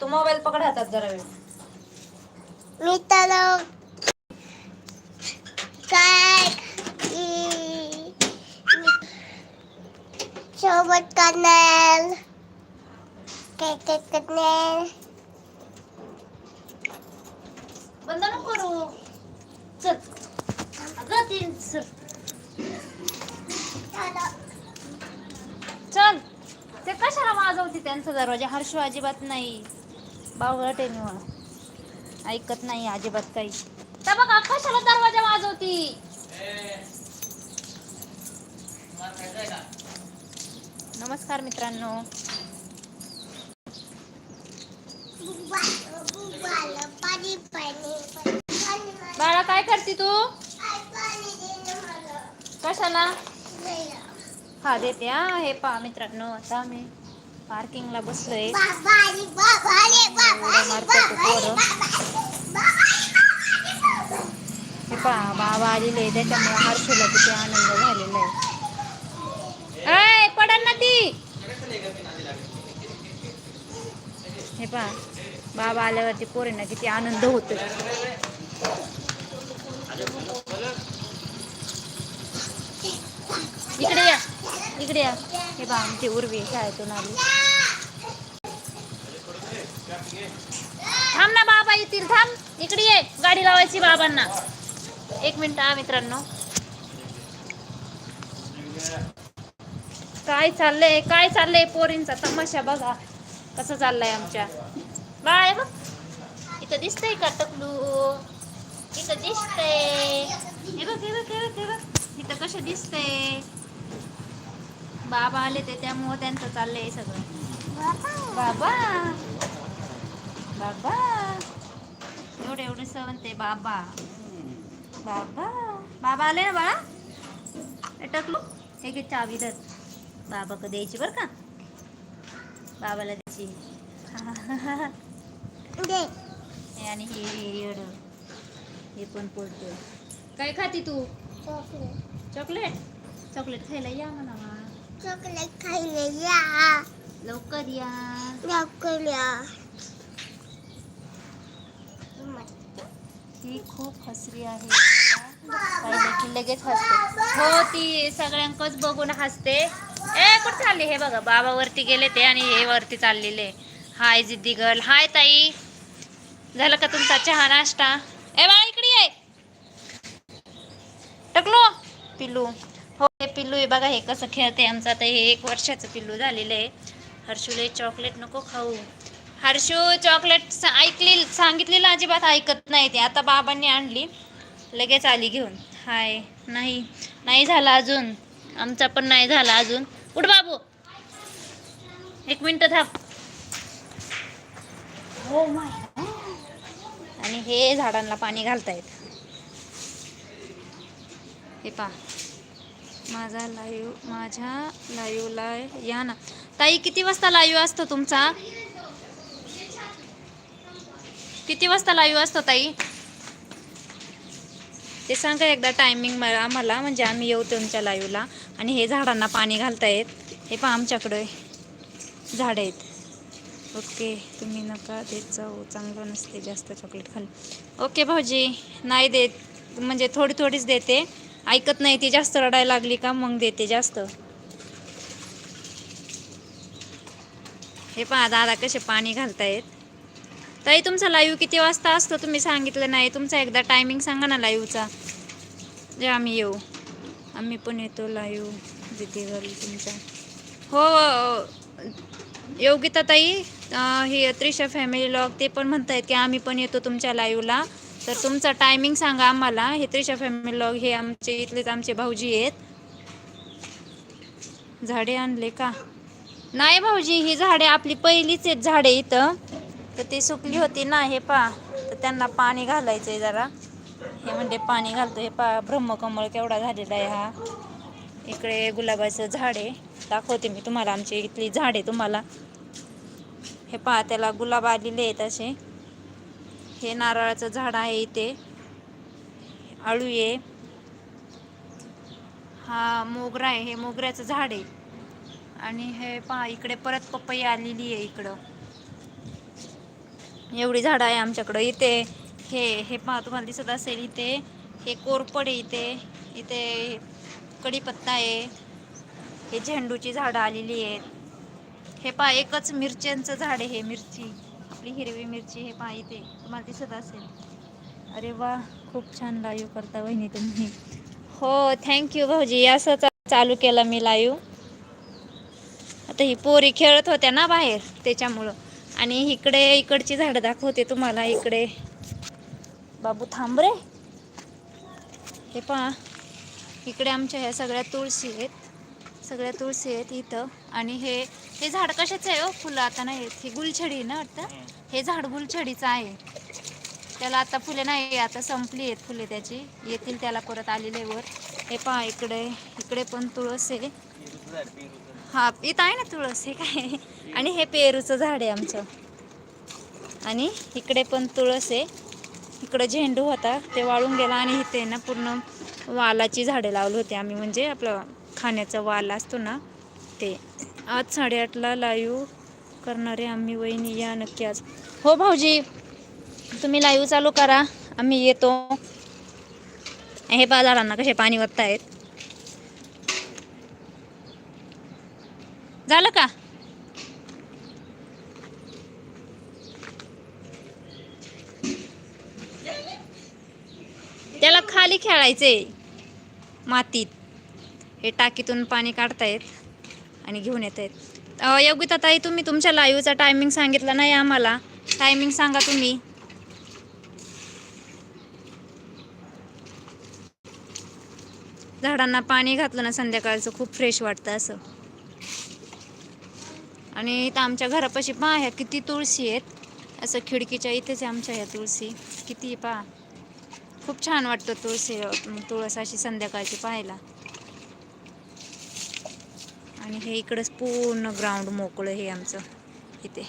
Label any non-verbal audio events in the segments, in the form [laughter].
तू mobile पकड हातात जरा वेळ. मी तर काय सोबत करणार. काय काय करणार. बंद नको करू. चल. अगं तीन चल चल ते कशाला वाजवते त्यांचा दरवाजा? हर्षू अजिबात नाही. बावळट आहे निवळ. ऐकत नाही अजिबात काही. तर बघा कशाला दरवाजा वाजवती? नमस्कार मित्रांनो. बाळा काय करते तू? कशाला? हा देते. हा हे पहा मित्रांनो आता आम्ही पार्किंगला बसलोय. हे पहा बाबा आलेले त्याच्यामुळे हर्षूला किती आनंद झालेला आहे. ऐ पडन ना ती. हे पहा बाबा आल्यावरती पोरींना किती आनंद होतो इकडे या. इकडे या. हे बा आमची उर्वी शाळेतून आली. थांब ना बाबा येतील. थांब. इकडे ये. गाडी लावायची बाबांना. एक मिनिट हा मित्रांनो. काय चाललंय? काय चाललंय पोरींचा तमाशा बघा. कसं चाललंय आमच्या? बाय बघ. इथं दिसतंय का टकलू? इथं दिसतंय. हे बघ हे बघ हे बघ हे बघ. इथं कसं दिसतंय? बाबा आले ते त्यामुळं त्यांचं चाललंय सगळं. बाबा. बाबा. एवढे एवढे सवंते बाबा. बाबा. बाबा आले ना बाळा? हे टकलू. हे घे चावी धर बाबा का द्यायची बरं का? बाबाला द्यायची. दे. आणि हे येड हे पण पडतं काय खाती तू? चॉकलेट. चॉकलेट? चॉकलेट खायला या म्हणा. चॉकलेट खायला या. लवकर या. लवकर या. ही खूप हसरी आहे मला. पाहिलं की लगेच हसते. हो ती सगळ्यांकच बघून हसते. ए कुठे चालली हे बघा? बाबा वरती गेले ते आणि हे वरती चाललेले. हाय जिद्दी गर्ल हाय ताई. झालं का तुमचा चहा नाश्ता? ए बाळा इकडे ये. टकलो. पिल्लू हो हे पिल्लू आहे बघा हे कसं खेळते आमचं. आता हे एक वर्षाचं पिल्लू झालेलं आहे. हर्षूला चॉकलेट नको खाऊ. हर्षू चॉकलेट सा- ऐकली सांगितलेलं अजिबात ऐकत नाही ते. आता बाबांनी आणली. लगेच आली घेऊन. हाय नाही नाही झाला अजून. आमचा पण नाही झाला अजून. उठ बाबू. एक मिनटं थांब. हो माय. आणि हे झाडांना पाणी घालतायत. हे पा माझा लाईव्ह माझ्या लाईव्हला या ना. ताई किती वाजता लाईव्ह असतो तुमचा? किती वाजता लाईव्ह असतो ताई? ते सांगा एकदा टायमिंग मला आम्हाला. म्हणजे आम्ही येऊ तुमच्या लाईव्हला आणि हे झाडांना पाणी घालतायत हे पहा आमच्याकडे. झाड आहेत. ओके तुम्ही नका देत जाऊ. चांगलं नसते जास्त चॉकलेट खाली ओके भाऊजी नाही देत. म्हणजे थोडी थोडीच देते. ऐकत नाही ती जास्त रडायला लागली का मग देते जास्त. हे पहा दादा कसे पाणी घालतायत. ताई तुमचा लाईव्ह किती वाजता असतो? तुम्ही सांगितलं नाही. तुमचा एकदा टायमिंग सांगा ना लाईव्हचा जे आम्ही येऊ. आम्ही पण येतो लाईव्ह दिदी घरी तुमचा हो योगिता ताई ही हे त्रिशा फॅमिली लॉग ते पण म्हणतायत की आम्ही पण येतो तुमच्या लाईव्हला तर तुमचा टायमिंग सांगा आम्हाला. हे त्रिशा फॅमिली लॉग हे आमचे इथलेच आमचे भाऊजी आहेत. झाडे आणले का? नाही भाऊजी ही झाडे आपली पहिलीच आहेत झाडे इथं. तर ती सुकली होती ना हे पा तर त्यांना पाणी घालायचंय जरा. हे म्हणजे पाणी घालतो हे पा ब्रह्मकमळ केवढा झालेला आहे हा. इकडे गुलाबाचं झाड आहे. दाखवते मी तुम्हाला आमची इथली झाडे तुम्हाला. हे पहा त्याला गुलाब आलेले आहेत असे. हे नारळाचं झाड आहे इथे. आळू आहे. हा मोगरा आहे. हे मोगऱ्याचं झाड आहे. आणि हे पहा इकडे परत पपई आलेली आहे इकडं. एवढी झाडं आहे आमच्याकडं. इथे हे हे पहा तुम्हाला दिसत असेल इथे. हे कोरपड आहे इथे. इथे कढीपत्ता आहे. हे झेंडूची झाडं आलेली आहेत. हे पहा एकच मिरच्यांचं झाड आहे हे मिरची. आपली हिरवी मिरची हे पहा इथे तुम्हाला दिसत असेल. अरे वा खूप छान लाईव्ह करता वहिनी तुम्ही. हो थँक्यू भाऊजी. असं चा- चालू केलं मी लाईव्ह. आता ही पोरी खेळत होत्या ना बाहेर त्याच्यामुळं. आणि इकडे इकडची झाडं दाखवते तुम्हाला इकडे. बाबू थांब रे. हे पहा इकडे आमच्या ह्या सगळ्या तुळशी आहेत. सगळ्या तुळशी आहेत इथं. आणि हे हे झाड कशाचं आहे हो? फुलं. आता नाही आहेत हे गुलछडी आहे ना वाटतं हे झाड गुलछडीचं आहे. त्याला आता फुले नाही आता संपली आहेत फुले त्याची. येतील त्याला परत आलेले वर. हे पहा इकडे इकडे पण तुळस आहे. हा इथं आहे ना तुळस हे काय? आणि हे पेरूचं झाड आहे आमचं. आणि इकडे पण तुळस आहे. इकडं झेंडू होता ते वाळून गेला आणि इथे ना पूर्ण वालाची झाडे लावली होती आम्ही. म्हणजे आपलं खाण्याचा वाल असतो ना ते. आज साडेआठला लाईव्ह करणारे आम्ही वहिनी या नक्की आज. हो भाऊजी तुम्ही लाईव्ह चालू करा. आम्ही येतो. हे पा झाडांना कसे पाणी आहेत झालं का? त्याला खाली खेळायचे मातीत. हे टाकीतून पाणी काढतायत. आणि घेऊन येत आहेत. योगिता ताई तुम्ही तुमच्या लाईव्हचा टायमिंग सांगितला नाही आम्हाला. टायमिंग सांगा तुम्ही. झाडांना पाणी घातलं ना संध्याकाळचं खूप फ्रेश वाटतं असं. आणि इथं आमच्या घरापाशी पहा ह्या किती तुळशी आहेत. असं खिडकीच्या इथेच आहे आमच्या ह्या तुळशी. किती पहा. खूप छान वाटतं तुळशी तुळस अशी संध्याकाळची पाहायला. आणि हे इकडंच पूर्ण ग्राउंड मोकळं हे आमचं. इथे.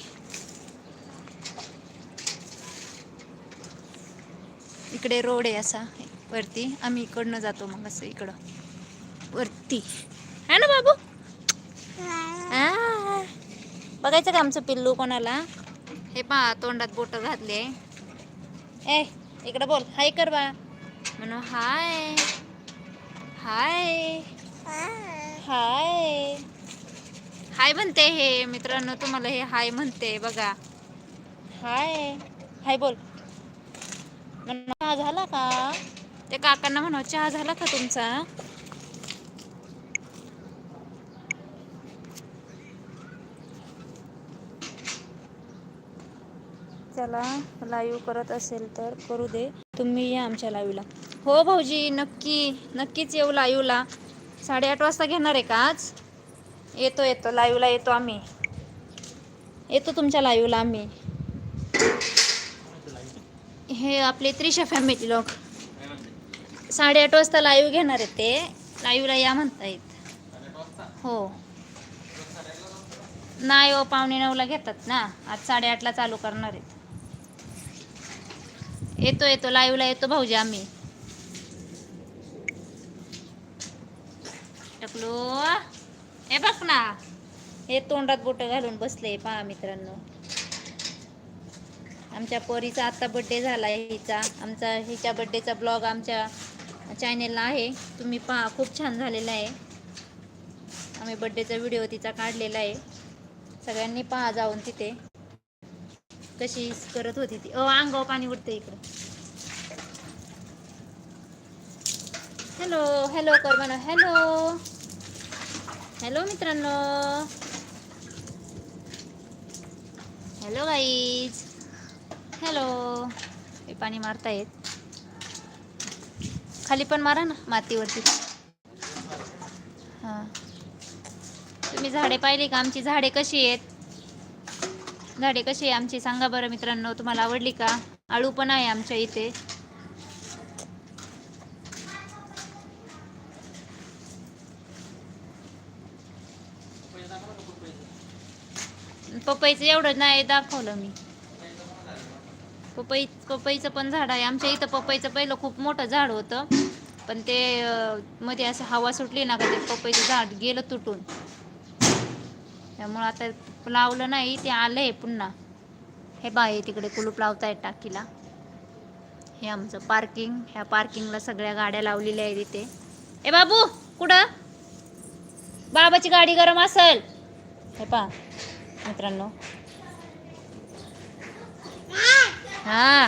इकडे रोड आहे असा वरती. आम्ही इकडनं जातो मग असं इकडं. वरती. है ना बाबू? बघायचं का आमचं पिल्लू कोणाला? हे पहा तोंडात बोट घातले ए इकडं बोल. हाय कर बा. म्हणू हाय. हाय. हाय. हाय म्हणते हे मित्रांनो तुम्हाला हे हाय म्हणते बघा. हाय. हाय बोल. चहा झाला का? ते काकांना म्हणा चहा झाला का तुमचा? चला लाईव्ह करत असेल तर करू दे. तुम्ही या आमच्या लाईव्हला. हो भाऊजी नक्की नक्कीच येऊ लाईव्हला. साडेआठ वाजता घेणार आहे का आज? येतो येतो. लाईव्हला येतो आम्ही. येतो तुमच्या लाईव्हला आम्ही. हे आपले त्रिशा फॅमिली लोक. साडेआठ वाजता लाईव्ह घेणार आहेत ते. लाईव्हला या म्हणतायत. हो. नाही हो पावणे नऊला घेतात ना. आज साडेआठला चालू करणार आहेत. येतो येतो. लाईव्हला येतो भाऊजी आम्ही. टकलो हे बघ ना. हे तोंडात बोट घालून बसले पहा मित्रांनो. आमच्या पोरीचा आता बड्डे झाला आहे हिचा. आमचा हिच्या बड्डेचा ब्लॉग आमच्या चॅनेलला आहे. तुम्ही पहा खूप छान झालेला आहे. आम्ही बड्डेचा व्हिडिओ तिचा काढलेला आहे. सगळ्यांनी पहा जाऊन तिथे. कशी करत होती ती. अ अंगाव पाणी उठते इकडं. हॅलो हॅलो कर म्हणा हॅलो हॅलो मित्रांनो. हॅलो गाईज हॅलो हे पाणी मारतायत. खाली पण मारा ना मातीवरती. हां. तुम्ही झाडे पाहिली का? आमची झाडे कशी आहेत? झाडे कशी आहे आमची सांगा बरं मित्रांनो तुम्हाला आवडली का? आळू पण आहे आमच्या इथे. पपईचं एवढं नाही दाखवलं मी. पपई पपईचं पण झाड आहे. आमच्या इथं पपईचं पहिलं खूप मोठं झाड होतं. पण ते मध्ये असं हवा सुटली ना का ते पपईचं झाड गेलं तुटून. त्यामुळं आता लावलं नाही. ते आलंय पुन्हा. हे बाई तिकडे कुलूप लावतायत टाकीला. हे आमचं पार्किंग. ह्या पार्किंगला सगळ्या गाड्या लावलेल्या आहेत इथे. ए बाबू कुठं? बाबाची गाडी गरम असेल. हे पा मित्रांनो. हा.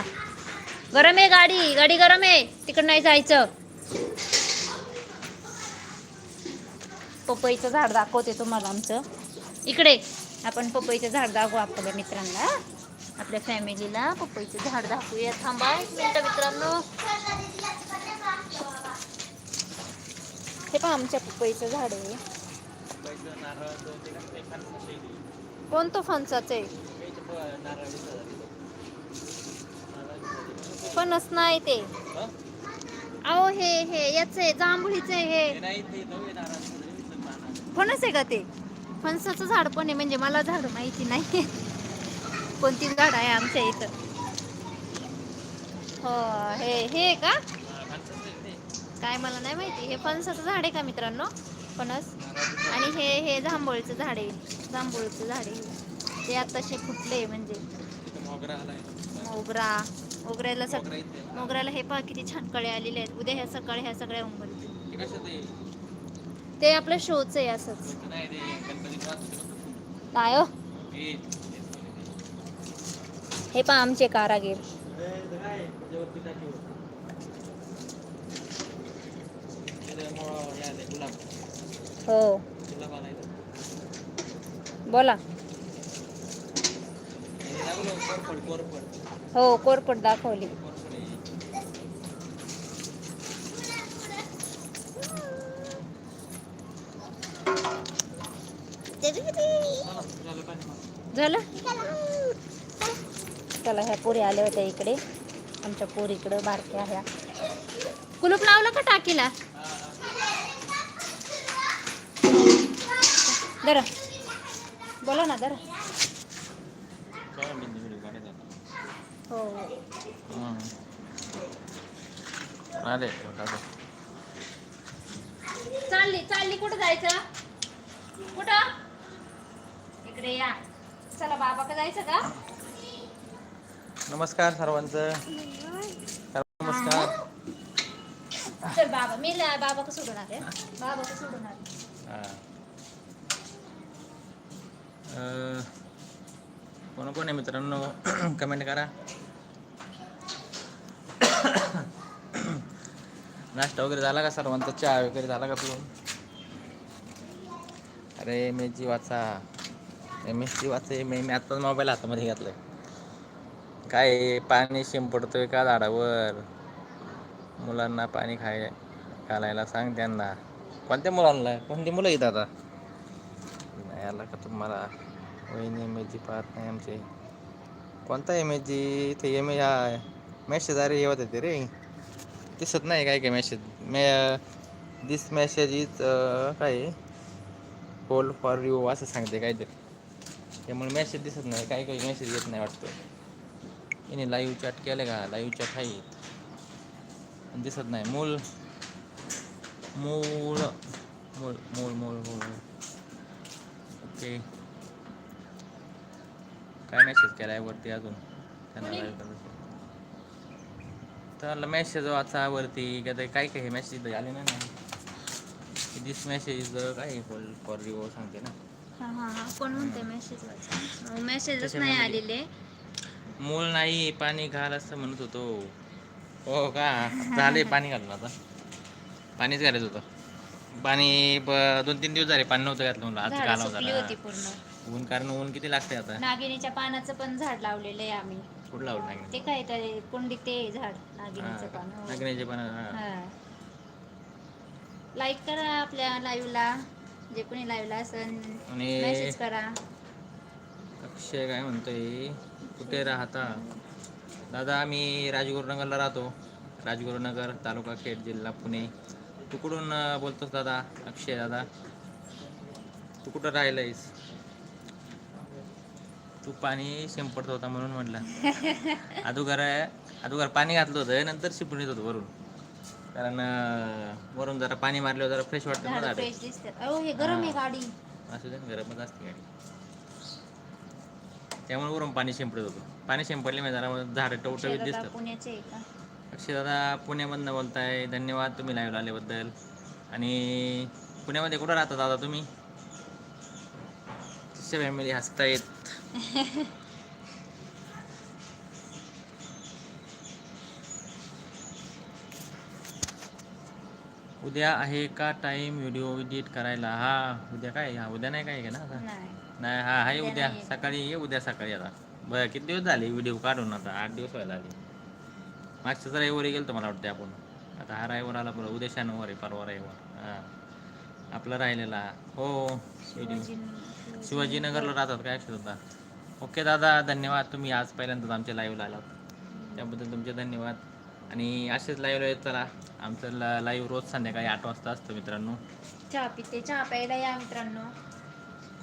गरम आहे गाडी. गाडी गरम आहे. तिकडं नाही जायचं. पपईचं झाड दाखवते तुम्हाला आमचं. इकडे. आपण पपईचं झाड दाखवू आपल्या मित्रांना. आपल्या फॅमिलीला पपईचं झाड दाखवूया. थांबा एक मिनटं मित्रांनो. हे पहा आमच्या पपईचं झाड आहे. कोणतं फणसाचं आहे? फणस नाही ते. अहो हे हे याच आहे जांभुळीचं आहे हे. फणस आहे का ते? फणसाचं झाड पण आहे म्हणजे मला झाड माहिती नाही. कोणती झाड आहे आमच्या इथं? हो हे हे आहे का? काय मला नाही माहिती. हे फणसाचं झाड आहे का मित्रांनो? फणस? आणि हे हे जांभूळचं झाड आहे जांभूळचं झाड आहे ते आताशे फुटले म्हणजे मोगरा मोगऱ्याला सग मोगऱ्याला हे पहा किती छान कळे आलेले आहेत उद्या ह्या सकाळी ह्या सगळ्या उंबरतील ते आपलं शोच आहे असंच काय हो हे पहा आमचे कारागीर हो. बोला. हो कोरपट दाखवली. झालं? चला ह्या पोरी आल्या होत्या इकडे. आमच्या पोरी इकडं बारक्या ह्या. कुलूप लावलं का टाकीला? दर. बोला ना दर. हो. चालली चालली. कुठं जायचं? कुठं? इकडे या. चला बाबा का जायचं का? नमस्कार सर्वांचं. नमस्कार. चल बाबा मी ला- बाबा का सोडून आले. बाबा का सोडून आले. हा. कोण कोण आहे मित्रांनो? [clears throat] कमेंट करा. [clears throat] नाश्ता वगैरे झाला का सर्वांचा? चहा वगैरे झाला का पिऊन? अरे एम एस जी वाचा. एम एस जी वाचा मी मी आत्ताच मोबाईल हातामध्ये घातलाय. काय पाणी शिंपडतोय का झाडावर? मुलांना पाणी खाय घालायला सांग त्यांना. कोणत्या मुलांना? कोणती मुलं येत आता? आला का तुम्हाला? वहिनी एम एच जी पाहत नाही आमचे कोणता एम एच जी इथे एम ए हा मेसेज अरे येवत येते रे. दिसत नाही काय काय message may this message is काय? होल्ड फॉर यू असं सांगते काय काहीतरी. त्यामुळे मेसेज दिसत नाही. काही काही मेसेज येत नाही वाटतं. याने लाईव्ह चॅट केलं का? लाईव्ह चॅट आहे. दिसत नाही. मूल मूळ मूळ मूळ मूळ मूळ. ओके. काय मेसेज केलाय वरती अजून? त्यांना मेसेज वाचा वरती का ते काय काय मेसेज आले नाही ना. दिस मेसेज काय फॉर यू सांगते ना. हा हा हा. कोण म्हणते मेसेज मेसेजच त्याच्यामुळे नाही आलेले. मूल नाही पाणी घाल असं म्हणत होतो. हो का? झाले [laughs] पाणी घालून आता. पाणीच घालायचं होतं. पाणी दोन तीन दिवस झाले पाणी नव्हतं घातलं म्हणलं. आज झाडं घालावं सुकली होती जरा पूर्ण. ऊन कारण ऊन किती लागते आता? नागिनीच्या पानाचं पण झाड लावलेलं आहे आम्ही. कुठं लावलं नाही ते काय तरी कुंडीत ते झाड नागिनीचं पान. हो. नागण्याचे पण हा. हा. लाईक करा आपल्या लाईव्हला जे कोणी लाईव्हला आणि मेसेज करा. अक्षय काय म्हणतोय? कुठे राहता? दादा आम्ही राजगुरुनगरला राहतो. राजगुरुनगर तालुका खेड जिल्हा पुणे. तू कुठून बोलतोस दादा? अक्षय दादा. तू कुठं राहिलंयस? तू पाणी शिंपडत होता म्हणून म्हटलं. [laughs] अगोदर अगोदर पाणी घातलं होतं नंतर शिंपडून येत होतं वरून. कारण वरून जरा पाणी मारल्यावर जरा फ्रेश वाटतं ना हे हा. गाडी. असू दे ना, गरमच असते गाडी. त्यामुळे वरून पाणी शिंपडत होतं. पाणी शिंपडले म्हणजे जरा झाडं टवटवीत शेतात का अक्षरदादा पुण्यामधनं बोलताय. धन्यवाद तुम्ही लाईव्ह आल्याबद्दल. आणि पुण्यामध्ये कुठं राहता दादा तुम्ही? फॅमिली हसतायत. [laughs] उद्या आहे का टाइम व्हिडिओ एडिट करायला? हा उद्या काय? हा उद्या नाही काय का ना? आता? नाही. नाही हा आहे उद्या. सकाळी ये उद्या सकाळी आता. बरं किती दिवस झाले व्हिडिओ काढून आता? आठ दिवस व्हायला आले मागच्याच रविवारी गेलो मला वाटतं आपण. आता हा रविवार आला बरं उद्या शनिवार आहे परवा रविवार. हां. आपला राहिलेला. हो. शिवाजीनगरला राहतात काय अक्षर होता ओके दादा धन्यवाद. तुम्ही आज पहिल्यांदाच आमच्या लाईव्हला आलात. त्याबद्दल तुमचे धन्यवाद. आणि असेच लाईव्हला येत चला. आमचं लाईव्ह रोज संध्याकाळी आठ वाजता असतं मित्रांनो. चहा पिते. चहा प्यायला या मित्रांनो.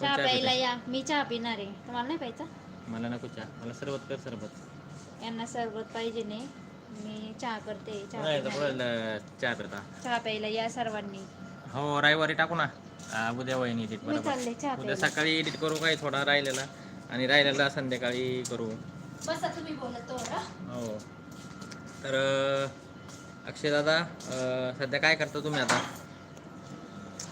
चहा प्यायला? या. मी चहा पिणार आहे. तुम्हाला नाही प्यायचा? मला नको चहा. मला सरबत कर सरबत. यांना सरबत पाहिजे नाही. मी चहा करते चहा नाही तर पिणार आहे. पुढं चहा प्यायला या सर्वांनी. हो रविवारी टाकू ना. आ, उद्या वहिनी एडिट मी बरोबर. चालले चहा उद्या प्यायला. सकाळी एडिट करू काय थोडा राहिलेला? आणि राहिलेला संध्याकाळी करू. बसा तुम्ही बोलतो हो. तर अक्षय दादा अ, सध्या काय करता तुम्ही आता?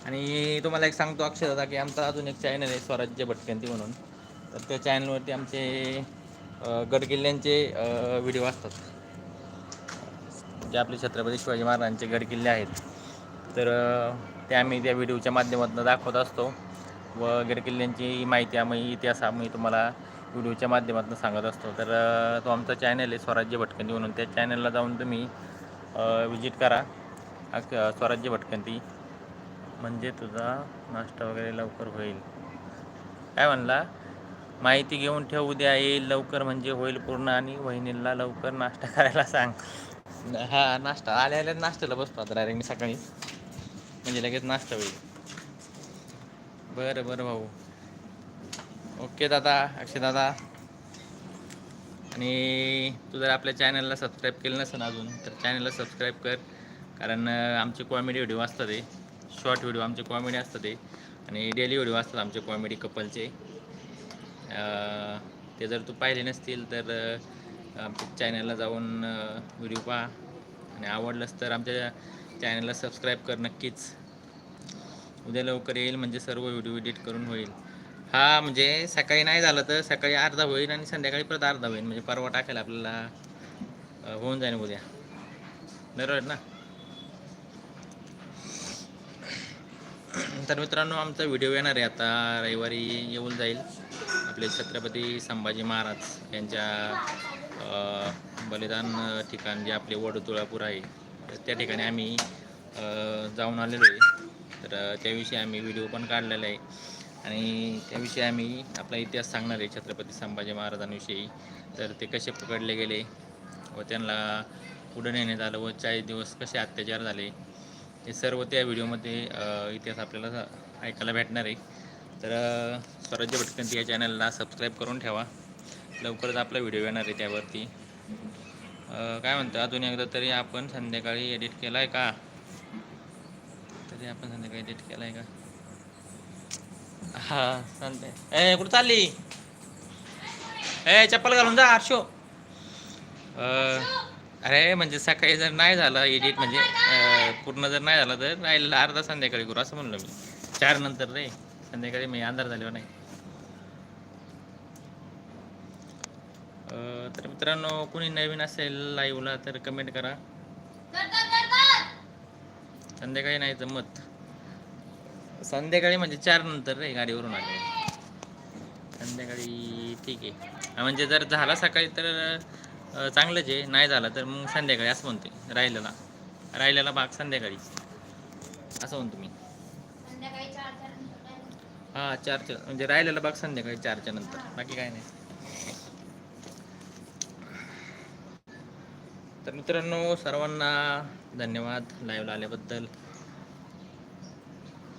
आणि तुम्हाला एक सांगतो अक्षय दादा की आमचा अजून एक चॅनल आहे स्वराज्य भटकंती म्हणून. तर त्या चॅनलवरती आमचे अ, गडकिल्ल्यांचे व्हिडिओ असतात. जे आपले छत्रपती शिवाजी महाराजांचे गडकिल्ले आहेत. तर ते आम्ही त्या व्हिडिओच्या माध्यमातून दाखवत असतो. व गडकिल्ल्यांची माहिती आम्ही इतिहास आम्ही तुम्हाला व्हिडिओच्या माध्यमातून सांगत असतो. तर तो आमचा चॅनल आहे स्वराज्य भटकंती म्हणून. त्या चॅनलला जाऊन तुम्ही विजिट करा. स्वराज्य भटकंती. म्हणजे तुझा नाश्ता वगैरे लवकर होईल. काय म्हणला? माहिती घेऊन ठेव उद्या येईल लवकर. म्हणजे होईल पूर्ण आणि वहिनीला लवकर नाश्ता करायला सांग. हा नाश्ता. आल्या आल्या नाश्त्याला बसतो आता डायरेक्ट मी सकाळी. म्हणजे लगेच नाश्ता होईल. बरं बरं भाऊ. ओके दादा अक्षय दादा. आणि तू जर आपल्या चॅनलला सबस्क्राईब केलं नसेल अजून तर चॅनलला सबस्क्राईब कर. कारण आमचे कॉमेडी व्हिडिओ असतात ते. शॉर्ट व्हिडिओ आमचे कॉमेडी असतात ते. आणि डेली व्हिडिओ असतात आमचे कॉमेडी कपलचे ते जर तू पाहिले नसतील तर आमच्या चॅनलला जाऊन व्हिडिओ पहा. आणि आवडलंच तर आमच्या चॅनलला सबस्क्राईब कर नक्कीच. उद्या लवकर येईल म्हणजे सर्व व्हिडिओ एडिट करून होईल. हा म्हणजे सकाळी नाही झालं तर सकाळी अर्धा होईल आणि संध्याकाळी परत अर्धा होईल. म्हणजे परवा टाकायला आपल्याला होऊन जाईल उद्या. बरोबर ना? तर मित्रांनो आमचा व्हिडिओ येणार आहे आता. रविवारी येऊन जाईल. आपले छत्रपती संभाजी महाराज यांच्या बलिदान ठिकाण जे आपले वडतुळापूर आहे तर त्या ठिकाणी आम्ही जाऊन आलेलो आहे. तर त्याविषयी आम्ही व्हिडिओ पण काढलेला आहे. आणि त्याविषयी आम्ही आपला इतिहास सांगणार आहे छत्रपती संभाजी महाराजांविषयी. तर ते कसे पकडले गेले व त्यांना पुढे नेण्यात आलं व चाळीस दिवस कसे अत्याचार झाले हे सर्व त्या व्हिडिओमध्ये इतिहास आपल्याला ऐकायला भेटणार आहे. तर स्वराज्य भटकंती या चॅनलला सबस्क्राईब करून ठेवा. लवकरच आपला व्हिडिओ येणार आहे त्यावरती. काय म्हणतो अजून एकदा तरी आपण संध्याकाळी एडिट केला आहे का? तरी आपण संध्याकाळी एडिट केला आहे का? हा संध्या ए कुठं चालली? ए चप्पल घालून जा आरशो अरे म्हणजे सकाळी जर नाही झालं एडिट म्हणजे पूर्ण जर नाही झालं तर राहिलेलं अर्धा संध्याकाळी करू असं म्हणलं मी. चार नंतर रे. संध्याकाळी मी अंधार झाल्यावर नाही. तर मित्रांनो कोणी नवीन असेल लाईव्हला तर कमेंट करा. संध्याकाळी नाही जमत. संध्याकाळी म्हणजे चार नंतर रे गाडीवरून आले. संध्याकाळी ठीक आहे. म्हणजे जर झाला सकाळी तर चांगलंच आहे. नाही झालं तर मग संध्याकाळी असं म्हणते राहिलेला. राहिलेला भाग संध्याकाळी. असं म्हणतो मी? हां चारच्या म्हणजे राहिलेला भाग संध्याकाळी चारच्या नंतर. बाकी काय नाही. तर मित्रांनो सर्वांना धन्यवाद लाईव्हला आल्याबद्दल.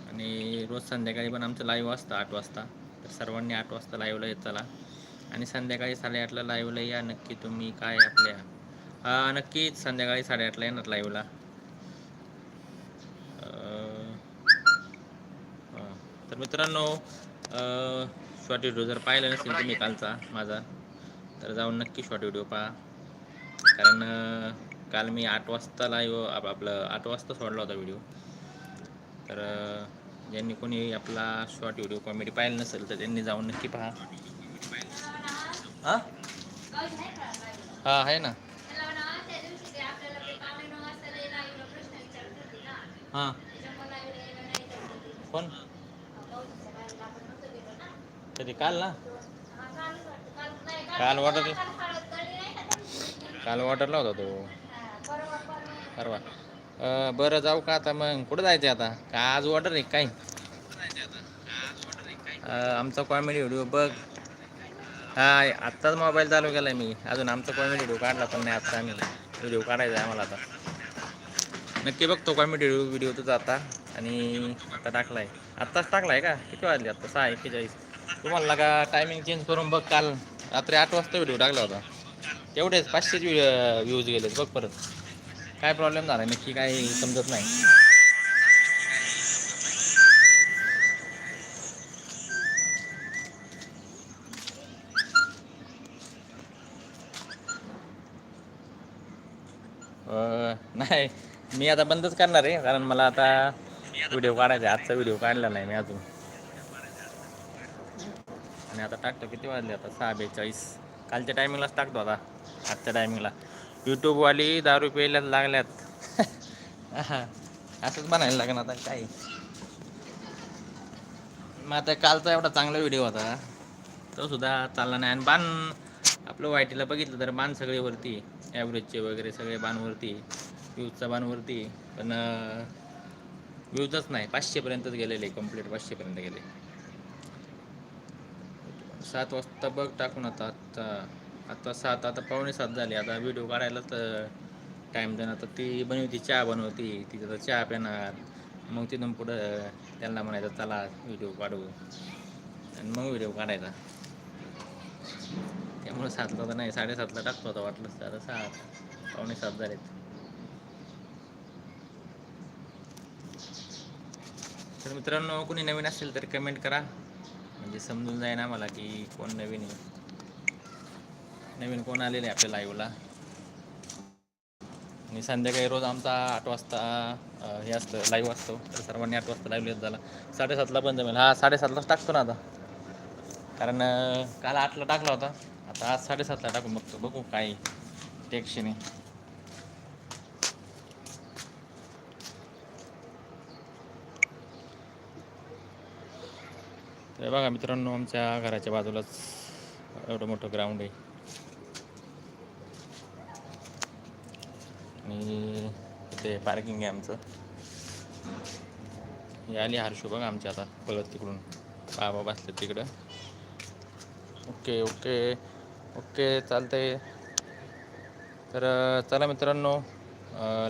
आणि रोज संध्याकाळी पण आमचं लाईव्ह असतं आठ वाजता. तर सर्वांनी आठ वाजता लाईव्हला येत चला. आणि संध्याकाळी साडेआठला लाईव्हला या. नक्की तुम्ही काय आपल्या हा नक्कीच संध्याकाळी साडेआठला येणार लाईव्हला तर मित्रांनो शॉर्ट व्हिडिओ जर पाहिला नसेल तुम्ही कालचा माझा तर जाऊन नक्की शॉर्ट व्हिडिओ पहा. कारण काल मी आठ वाजता लाईव्ह आप आपलं आठ वाजता सोडला होता व्हिडिओ तर ज्यांनी कोणी आपला शॉर्ट व्हिडिओ कॉमेडी पाहिलं नसेल तर त्यांनी जाऊन नक्की पहा. हां? हां आहे ना. हां. कोण? कधी? काल ना? काल ऑर्डर काल ऑर्डरला होता तो. परवा. बरं जाऊ का आता मग? कुठं जायचं आता? का आज वॉटर आहे काय? आमचा कॉमेडी व्हिडिओ बघ. हा आत्ताच मोबाईल चालू केलाय मी. अजून आमचा कॉमेडी व्हिडिओ काढला पण नाही आत्ता आम्ही. व्हिडिओ काढायचा आहे आम्हाला आता. नक्की बघतो कॉमेडी व्हिडिओ तुझा आता. आणि आता टाकलाय. आत्ताच टाकलाय का? किती वाजले आत्ता सहा एक्केचाळीस. तुम्हाला का टायमिंग चेंज करून बघ काल. रात्री आठ वाजता व्हिडिओ टाकला होता. तेवढेच पाचशेच व्ह्यूज गेलेत बघ परत. काय प्रॉब्लेम झाला नक्की काय समजत नाही. अं, नाही मी आता बंदच करणार आहे कारण मला आता व्हिडिओ काढायचा आहे. आजचा व्हिडिओ काढला नाही मी अजून. आणि आता टाकतो किती वाजले आता? सहा बेचाळीस कालच्या टायमिंगलाच टाकतो आता. आजच्या टायमिंगला यूट्यूबवाली दारू प्यायला लागल्यात. [laughs] असंच बनायला लागेल आता काय मग आता कालचा एवढा चांगला व्हिडिओ होता. तो सुद्धा चालला नाही. आणि बाण आपलं वायटीला बघितलं तर बाण सगळे वरती ॲव्हरेजचे वगैरे सगळे बाणवरती व्यूजचा व्ह्यूजचा पण व्ह्यूजच नाही. पाचशेपर्यंतच गेलेले कंप्लीट पाचशेपर्यंत गेले. सात वाजता बघ टाकून आता आत्ता आता सात आता पावणे सात झाले. आता व्हिडिओ काढायला तर टाईम देणार. तर ती बनवती चहा बनवती. ती तर चहा पिणार. मग तिथून पुढं त्यांना म्हणायचं चला व्हिडिओ काढू. आणि मग व्हिडिओ काढायचा. त्यामुळे सातला तर नाही साडेसातला टाकतो आता वाटलंच तर. आता सात पावणे सात झालेत. तर मित्रांनो कोणी नवीन असेल तर कमेंट करा. म्हणजे समजून जाईल आम्हाला की कोण नवीन आहे. नवीन कोण आलेले आहे आपल्या लाईव्हला आणि संध्याकाळी रोज आमचा आठ वाजता हे असतं लाईव्ह असतो. तर सर्वांनी आठ वाजता लाईव्ह येत झाला. साडेसातला बंद जमेल. हा साडेसातलाच टाकतो ना आता. कारण काल आठला टाकला होता. आता आज साडेसातला टाकून बघतो. बघू काय टेक्शन नाही तर बघा मित्रांनो आमच्या घराच्या बाजूलाच एवढं मोठं ग्राउंड आहे. आणि ते पार्किंग आहे आमचं. हे आली हर्षू बघ आमची आता पळत तिकडून. बाबा बसले तिकडं. ओके ओके ओके चालतंय. तर चला मित्रांनो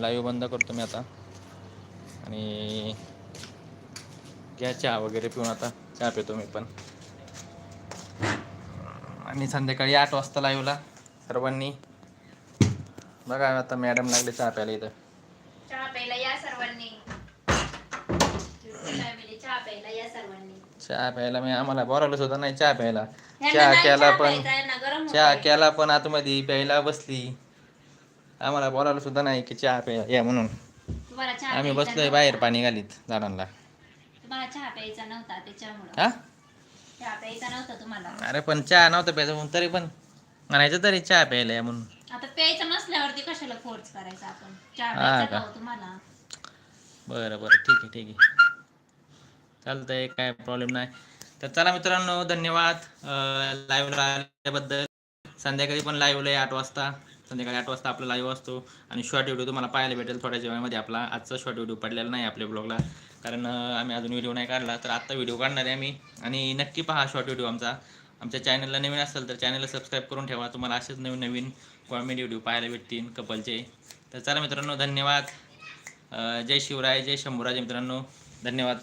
लाईव्ह बंद करतो मी आता. आणि घ्या चहा वगैरे पिऊन आता. चहा पितो मी पण. आणि संध्याकाळी आठ वाजता लाईव्हला सर्वांनी. बघा आता मॅडम लागले चहा प्यायला इथं. चहा प्यायला या सर्वांनी. चहा प्यायला या सर्वांनी. चहा प्यायला मी आम्हाला बोलावलं सुद्धा नाही चहा प्यायला. चहा केला पण चहा. केला पण आतमध्ये प्यायला बसली. आम्हाला बोलावलं सुद्धा नाही की चहा प्यायला या म्हणून. तुम्हाला चहा आम्ही प्यायचा बसलोय नव्हता. बाहेर पाणी घालीत झाडांना तुम्हाला चहा प्यायचा नव्हता त्याच्यामुळं. हा? चहा प्यायचा नव्हता तुम्हाला. अरे पण चहा नव्हता प्यायचा म्हणून तरी पण म्हणायचं तरी चहा प्यायला या म्हणून. आता प्यायचं नसल्यावरती कशाला फोर्स करायचा आपण? चहा हा प्यायचा का? का हो तुम्हाला? बरं बरं. ठीक आहे ठीक आहे. चालतंय काय प्रॉब्लेम नाही. तर चला मित्रांनो धन्यवाद. लाईव्हला आल्याबद्दल. संध्याकाळी पण लाईव्हला आहे आठ वाजता. संध्याकाळी आठ वाजता आपला लाईव्ह असतो. आणि शॉर्ट व्हिडिओ तुम्हाला पाहायला भेटेल थोड्या जेवणामध्ये आपला आजचा शॉर्ट व्हिडिओ पडलेला नाही आपल्या ब्लॉगला कारण अं, आम्ही अजून व्हिडिओ नाही काढला. तर आत्ता व्हिडिओ काढणार आहे आम्ही. आणि नक्की पहा शॉर्ट व्हिडिओ आमचा. आमच्या चॅनलला नवीन असेल तर चॅनलला सबस्क्राईब करून ठेवा. तुम्हाला असेच नवीन नवीन कॉमेडी व्हिडिओ पाहायला भेटतील कपलचे तर चला मित्रांनो धन्यवाद. जय शिवराय जय शंभूराज मित्रांनो. धन्यवाद.